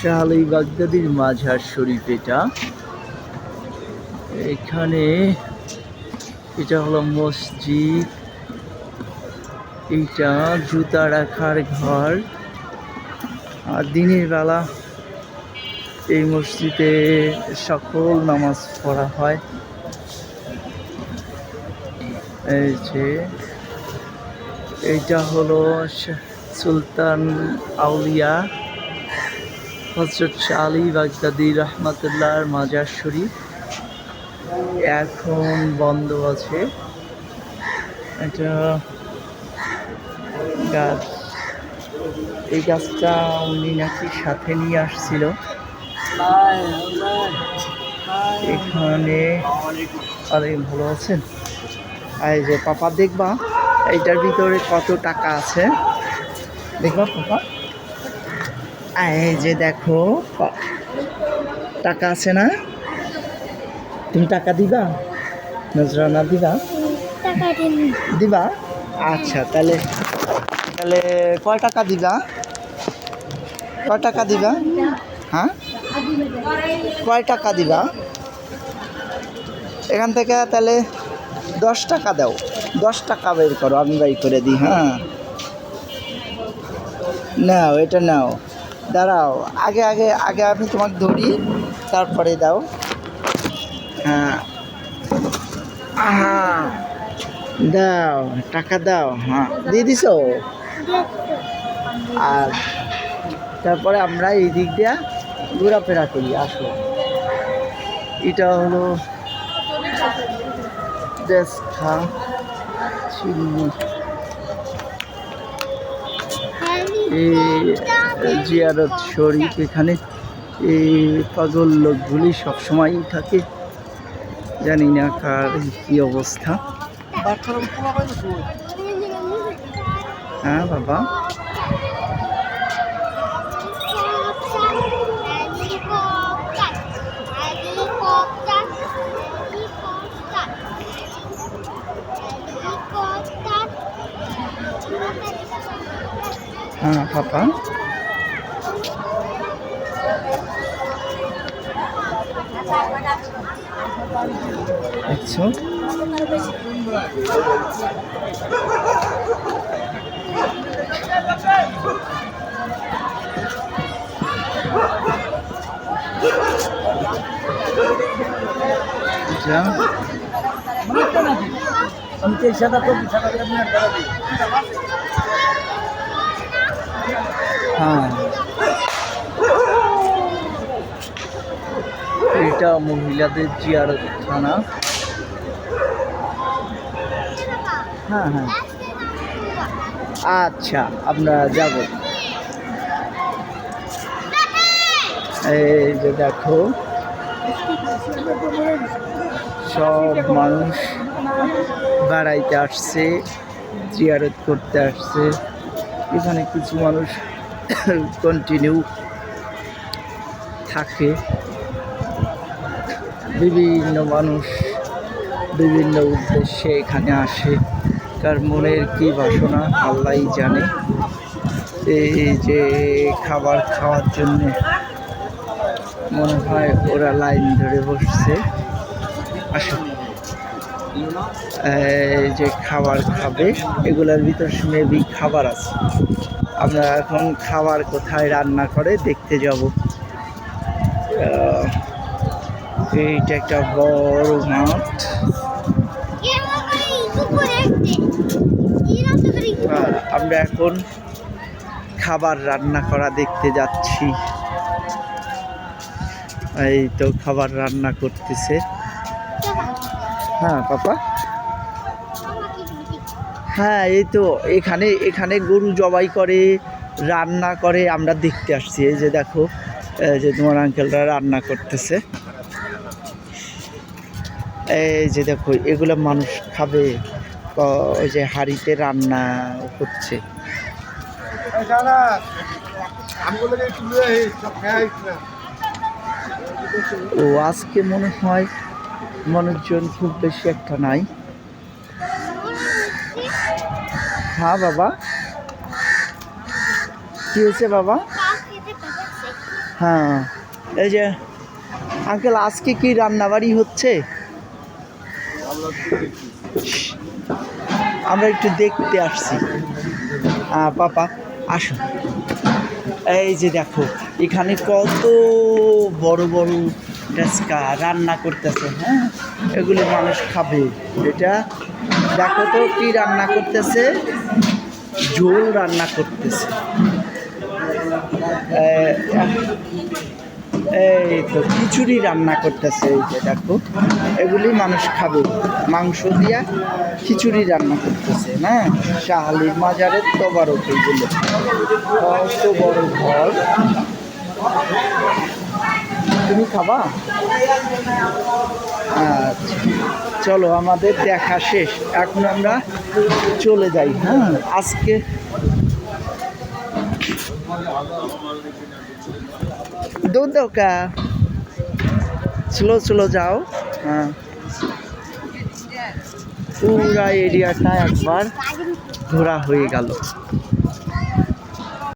শাহ আলী বাগদাদির মাঝার শরীফ এটা। এখানে এটা হলো মসজিদ। এইটা জুতা রাখার ঘর। আর দিনের বেলা এই মসজিদে সকল নামাজ পড়া হয়। এই যে এইটা হলো সুলতান আউলিয়া। হজরত আলী বাগদাদি রহমাতুল্লাহর মাজার শরীফ। এখন বন্ধ আছে। এটা গাছ। এই গাছটা উনি নাকি সাথে নিয়ে আসছিল। এখানে আরে ভালো আছেন। এই যে পাপা, দেখবা, এইটার ভিতরে কত টাকা আছে? দেখবা পাপা? এই যে দেখো টাকা আছে না? তুমি টাকা দিবা? নজরানা দিবা? দিবা? আচ্ছা তাহলে তাহলে কয় টাকা দিবা? কয় টাকা দিবা? হ্যাঁ? কয় টাকা দিবা? এখান থেকে তাহলে দশ টাকা দাও। দশ টাকা বের করো আমি বাই করে দিই হ্যাঁ? নাও এটা নাও। দাঁড়াও আগে আগে আগে আমি তোমাকে ধরি তারপরে দাও। হ্যাঁ। আহা। দাও টাকা দাও হ্যাঁ। দিয়ে দিছো? আর তারপরে আমরা এই দিক দিয়ে ঘোরাফেরা করি আসো। এটা হলো দেশখা চিনি এই জিয়ারত শরীফ এখানে। এই পাগল লোকগুলি সবসময়ই থাকে। জানি না কার কি অবস্থা। হ্যাঁ বাবা। হ্যাঁ পাপা দেখছ যা হ্যাঁ এটা মহিলাদের জিয়ারত থানা। হ্যাঁ হ্যাঁ। আচ্ছা আমরা যাব। এই যে দেখো, সব মানুষ বেড়াইতে আসছে, জিয়ারত করতে আসছে। এখানে কিছু মানুষ কন্টিনিউ থাকে। বিভিন্ন মানুষ বিভিন্ন উদ্দেশ্যে এখানে আসে। তার মনের কি বাসনা আল্লাহই জানে। এই যে খাবার খাওয়ার জন্য মনে হয় ওরা লাইন ধরে বসছে। এই যে খাবার খাবে, এগুলোর ভিতর মেবি খাবার আছে। আমরা এখন খাবার কোথায় রান্না করে দেখতে যাব। এইটা একটা বড় মাঠ। আর আমরা এখন খাবার রান্না করা দেখতে যাচ্ছি। এই তো খাবার রান্না করতেছে। হ্যাঁ পাপা? হ্যাঁ এই তো এখানে এখানে গরু জবাই করে, রান্না করে, আমরা দেখতে আসছি। এই যে দেখো যে তোমার আঙ্কেলরা রান্না করতেছে। এই যে দেখো, এগুলো মানুষ খাবে। ওই যে হাঁড়িতে রান্না হচ্ছে ও, আজকে মনে হয় মানুষজন খুব বেশি একটা নাই। হ্যাঁ বাবা। কি হয়েছে, বাবা? হ্যাঁ। এই যে, আঙ্কেল, আজকে কি রান্নাবাড়ি হচ্ছে? আমরা একটু দেখতে আসছি। পাপা আসো এই যে দেখো, এখানে কত বড় বড় ডেস্কা রান্না করতেছে হ্যাঁ? এগুলি মানুষ খাবে। এটা দেখো তো কি রান্না করতেছে। ঝোল রান্না করতেছে। এই তো খিচুড়ি রান্না করতেছে, এই যে দেখো। এগুলি মানুষ খাবে। মাংস দিয়া খিচুড়ি রান্না করতেছে, না? শাহালির মাজারের তবারক, এইগুলো। কত বড় ঘর। তুমি খাবা? আচ্ছা চলো, আমাদের দেখা শেষ। এখন আমরা চলে যাই হ্যাঁ? আজকে দু দোকা স্লো স্লো যাও হ্যাঁ। পুরা এরিয়াটা একবার ঘোরা হয়ে গেল।